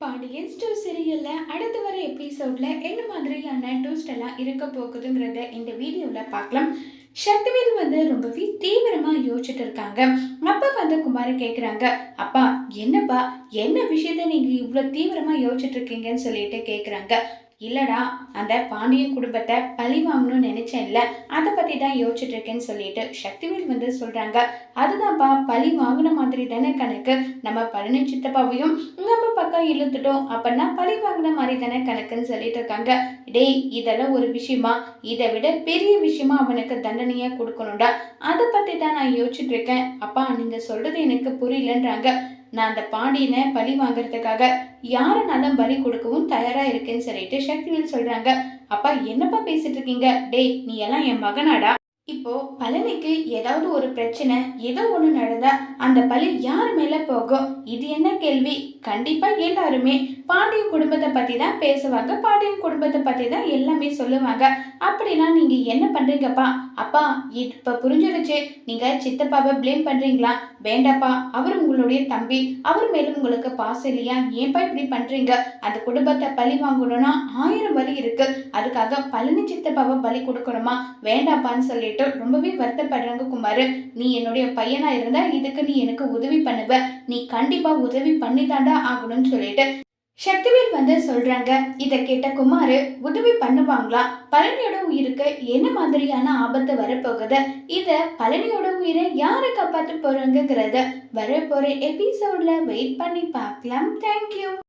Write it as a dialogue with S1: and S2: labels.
S1: Pandian store சீரியல்ல அடுத்து வர எபிசோட்ல என்ன மாதிரியான ட்விஸ்ட் எல்லாம் இருக்க போகுதுங்கிறத இந்த வீடியோல பார்க்கலாம். சக்திவேல் வந்து ரொம்பவே தீவிரமா யோசிச்சுட்டு இருக்காங்க. அப்பா வந்து குமார கேட்குறாங்க அப்பா என்னப்பா என்ன விஷயத்த நீங்க இவ்வளோ தீவிரமா யோசிச்சுட்டு இருக்கீங்கன்னு சொல்லிட்டு கேட்குறாங்க இல்லடா அந்த பாண்டிய குடும்பத்தை பழி வாங்கணும்னு நினைச்சேன்ல அதை பற்றி தான் யோசிச்சுட்டு இருக்கேன்னு சொல்லிட்டு சக்திவேல் வந்து சொல்கிறாங்க அதுதான்ப்பா பழி வாங்கின மாதிரி தானே கணக்கு. நம்ம பழனி சித்தப்பாவையும் நம்ம பக்கம் இழுத்துட்டோம் அப்படின்னா பழி வாங்கின மாதிரி தானே கணக்குன்னு சொல்லிட்டு இருக்காங்க. டேய் இதெல்லாம் ஒரு விஷயமா? இதை விட பெரிய விஷயமா அவனுக்கு தண்டனையா கொடுக்கணும்டா. அதை பத்தி தான் நான் யோசிச்சுட்டு இருக்கேன். அப்பா நீங்க சொல்றது எனக்கு புரியலன்றாங்க. நான் அந்த பாண்டியனை பழி வாங்குறதுக்காக யாருனாலும் பலி கொடுக்கவும் தயாரா இருக்கேன்னு சொல்லிட்டு சக்திவேல் சொல்றாங்க. அப்பா என்னப்பா பேசிட்டு இருக்கீங்க? டேய் நீ எல்லாம் என் மகனாடா? இப்போ பழனிக்கு ஏதாவது ஒரு பிரச்சனை ஏதோ ஒன்று நடந்தா அந்த பழி யார் மேலே போகும் இது என்ன கேள்வி? கண்டிப்பாக எல்லாருமே பாண்டியன் குடும்பத்தை பற்றி தான் பேசுவாங்க. பாண்டியன் குடும்பத்தை பற்றி தான் எல்லாமே சொல்லுவாங்க. அப்படின்னா நீங்கள் என்ன பண்ணுறீங்கப்பா அப்பா இப்போ புரிஞ்சிருச்சு நீங்கள் சித்தப்பாவை ப்ளேம் பண்ணுறீங்களா வேண்டாப்பா. அவர் உங்களுடைய தம்பி. அவர் மேலும் உங்களுக்கு பாசம் இல்லையா? ஏன்பா இப்படி பண்ணுறீங்க அந்த குடும்பத்தை பழி வாங்கணும்னா ஆயிரம் வழி இருக்குது அதுக்காக பழனி சித்தப்பாவை பலி கொடுக்கணுமா? வேண்டாப்பான்னு சொல்லிட்டு ரொம்பவே வருத்தப்படுறாங்க குமார். நீ என்னுடைய பையனா இருந்தா இதுக்கு நீ எனக்கு உதவி பண்ணுவ. நீ கண்டிப்பா உதவி பண்ணித்தாண்டா ஆகணும்னு சொல்லிட்டு சக்திவேல் வந்து சொல்றாங்க. இதை கேட்ட குமார் உதவி பண்ணுவாங்களா? பழனியோட உயிருக்கு என்ன மாதிரியான ஆபத்து வரப்போகுது? இத பழனியோட உயிரை யாரை காப்பாற்ற போறாங்கிறத வரப்போற எபிசோட்ல வெயிட் பண்ணி பார்க்கலாம். தேங்க்யூ